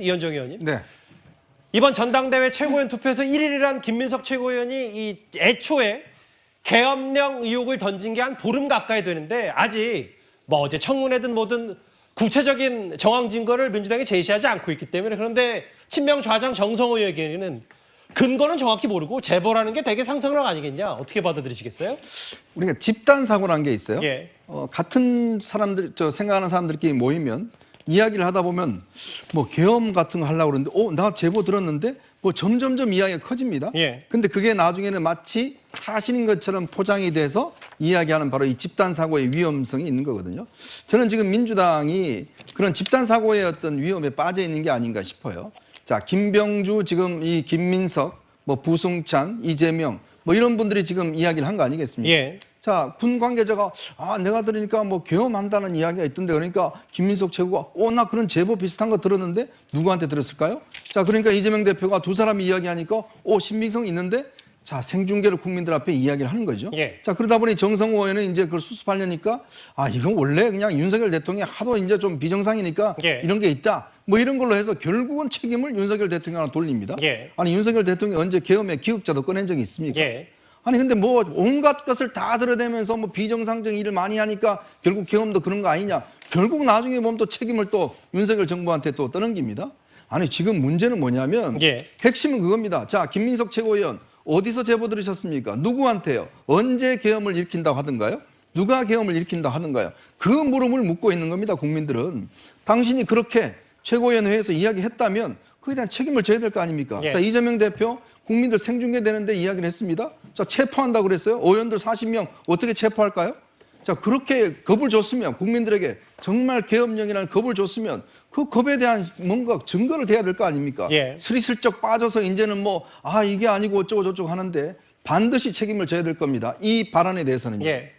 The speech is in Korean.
이현정 의원님. 네. 이번 전당대회 최고위원 투표에서 1위란 김민석 최고위원이 이 애초에 계엄령 의혹을 던진 게 한 보름 가까이 되는데 아직 뭐 어제 청문회든 뭐든 구체적인 정황 증거를 민주당이 제시하지 않고 있기 때문에 그런데 친명 좌장 정성호 의원에게는 근거는 정확히 모르고 제보라는 게 되게 상상력 아니겠냐 어떻게 받아들이시겠어요? 우리가 집단 사고라는 게 있어요. 예. 어, 같은 사람들, 저 생각하는 사람들끼리 모이면 이야기를 하다 보면 뭐 계엄 같은 거 하려고 그러는데, 어, 나 제보 들었는데 뭐 점점점 이야기가 커집니다. 예. 근데 그게 나중에는 마치 사실인 것처럼 포장이 돼서 이야기하는 바로 이 집단 사고의 위험성이 있는 거거든요. 저는 지금 민주당이 그런 집단 사고의 어떤 위험에 빠져 있는 게 아닌가 싶어요. 자, 김병주 지금 이 김민석, 뭐 부승찬, 이재명 뭐 이런 분들이 지금 이야기를 한 거 아니겠습니까? 예. 자, 군 관계자가 아, 내가 들으니까 뭐 계엄한다는 이야기가 있던데 그러니까 김민석 최고가 어, 나 그런 제보 비슷한 거 들었는데 누구한테 들었을까요? 자, 그러니까 이재명 대표가 두 사람이 이야기하니까 어, 신빙성 있는데 자, 생중계를 국민들 앞에 이야기를 하는 거죠. 예. 자, 그러다 보니 정성호 의원은 이제 그걸 수습하려니까 아, 이건 원래 그냥 윤석열 대통령이 하도 이제 좀 비정상이니까 예. 이런 게 있다. 뭐 이런 걸로 해서 결국은 책임을 윤석열 대통령한테 돌립니다. 예. 아니, 윤석열 대통령이 언제 계엄의 기획자도 꺼낸 적이 있습니까? 예. 아니 근데 뭐 온갖 것을 다 들어대면서 뭐 비정상적 일을 많이 하니까 결국 경험도 그런 거 아니냐. 결국 나중에 보면 또 책임을 또 윤석열 정부한테 또 떠넘깁니다. 아니 지금 문제는 뭐냐면 예. 핵심은 그겁니다. 자 김민석 최고위원 어디서 제보 들으셨습니까? 누구한테요? 언제 계엄을 일으킨다고 하던가요? 누가 계엄을 일으킨다 하던가요? 그 물음을 묻고 있는 겁니다. 국민들은 당신이 그렇게 최고위원회에서 이야기했다면 그에 대한 책임을 져야 될 거 아닙니까? 예. 자 이재명 대표 국민들 생중계되는데 이야기를 했습니다. 자 체포한다 그랬어요. 의원들 40명 어떻게 체포할까요? 자 그렇게 겁을 줬으면 국민들에게 정말 계엄령이라는 겁을 줬으면 그 겁에 대한 뭔가 증거를 대야 될 거 아닙니까? 예. 스리슬쩍 빠져서 이제는 뭐 아 이게 아니고 어쩌고 저쩌고 하는데 반드시 책임을 져야 될 겁니다. 이 발언에 대해서는요. 예.